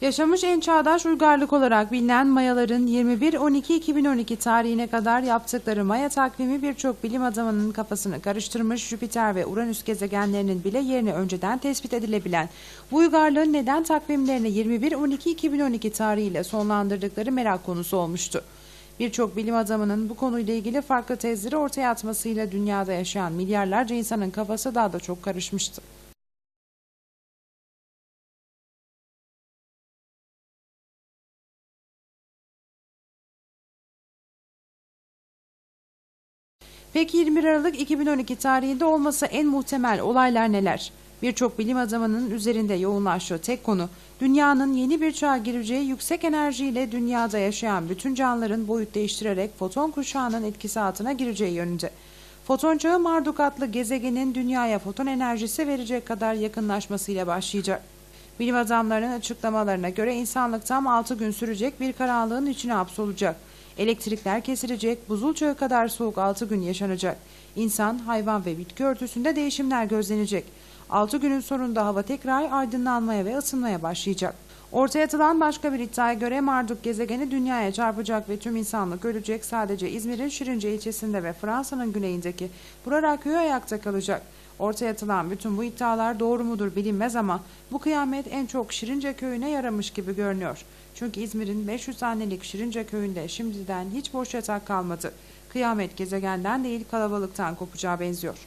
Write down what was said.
Yaşamış en çağdaş uygarlık olarak bilinen Mayaların 21-12-2012 tarihine kadar yaptıkları Maya takvimi birçok bilim adamının kafasını karıştırmış Jüpiter ve Uranüs gezegenlerinin bile yerini önceden tespit edilebilen bu uygarlığın neden takvimlerini 21-12-2012 tarihiyle sonlandırdıkları merak konusu olmuştu. Birçok bilim adamının bu konuyla ilgili farklı tezleri ortaya atmasıyla dünyada yaşayan milyarlarca insanın kafası daha da çok karışmıştı. Peki 21 Aralık 2012 tarihinde olması en muhtemel olaylar neler? Birçok bilim adamının üzerinde yoğunlaştığı tek konu, dünyanın yeni bir çağa gireceği yüksek enerjiyle dünyada yaşayan bütün canlıların boyut değiştirerek foton kuşağının etkisi altına gireceği yönünde. Foton çağı Marduk adlı gezegenin dünyaya foton enerjisi verecek kadar yakınlaşmasıyla başlayacak. Bilim adamlarının açıklamalarına göre insanlık tam 6 gün sürecek bir karanlığın içine hapsolacak. Elektrikler kesilecek, buzul çağı kadar soğuk 6 gün yaşanacak. İnsan, hayvan ve bitki örtüsünde değişimler gözlenecek. 6 günün sonunda hava tekrar aydınlanmaya ve ısınmaya başlayacak. Ortaya atılan başka bir iddiaya göre Marduk gezegeni dünyaya çarpacak ve tüm insanlık ölecek. Sadece İzmir'in Şirince ilçesinde ve Fransa'nın güneyindeki Burarak köyü ayakta kalacak. Ortaya atılan bütün bu iddialar doğru mudur bilinmez ama bu kıyamet en çok Şirince köyüne yaramış gibi görünüyor. Çünkü İzmir'in 500 hanelik Şirince köyünde şimdiden hiç boş yatak kalmadı. Kıyamet gezegenden değil kalabalıktan kopacağı benziyor.